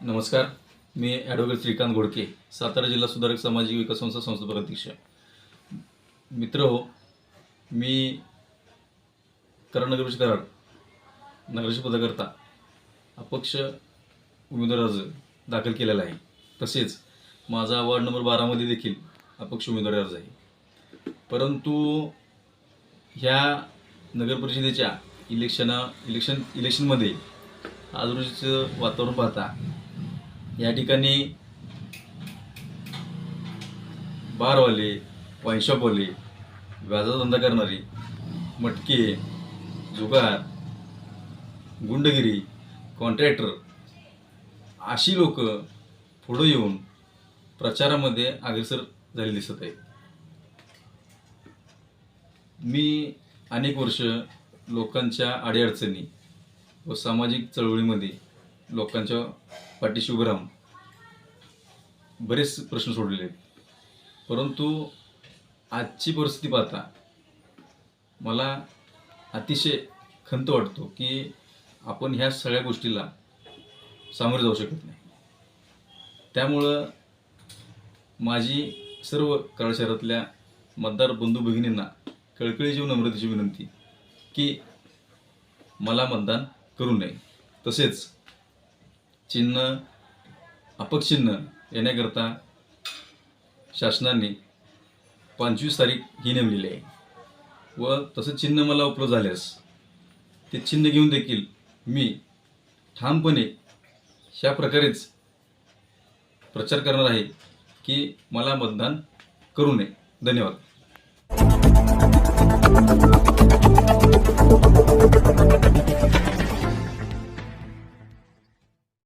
नमस्कार मी ॲडव्होकेट श्रीकांत घोडके सातारा जिल्हा सुधारक सामाजिक विकास संस्था संस्थापक अध्यक्ष. मित्र हो मी कराड नगरपरिषद कराड नगराध्यक्ष पदाकरता अपक्ष उमेदवार अर्ज दाखल केलेला आहे. तसेच माझा वार्ड नंबर बारामध्ये देखील अपक्ष उमेदवारी अर्ज आहे. परंतु ह्या नगरपरिषदेच्या इलेक्शना इलेक्शन इलेक्शनमध्ये आजूबाजूचं वातावरण पाहता या ठिकाणी बारवाले वाईनशॉपवाले व्याजाचा धंदा करणारी मटके जुगार गुंडगिरी कॉन्ट्रॅक्टर अशी लोक पुढं येऊन प्रचारामध्ये अग्रेसर झालेली दिसत आहेत. मी अनेक वर्ष लोकांच्या अडीअडचणी व सामाजिक चळवळीमध्ये लोकांच्या पाठीशी उभं राहून बरेच प्रश्न सोडलेले आहेत. परंतु आजची परिस्थिती पाहता मला अतिशय खंत वाटतो की आपण ह्या सगळ्या गोष्टीला सामोरे जाऊ शकत नाही. त्यामुळं माझी सर्व कराड शहरातल्या मतदार बंधू भगिनींना कळकळीची व नम्रतेची विनंती की मला मतदान करू नये. तसेच चिन्ह अपक्षिन्ह येण्याकरता शासनाने पंचवीस तारीख ही नेमलेली आहे. व तसं चिन्ह मला उपलब्ध झाल्यास ते चिन्ह घेऊन देखील मी ठामपणे ह्या प्रकारेच प्रचार करणार आहे की मला मतदान करू नये. धन्यवाद.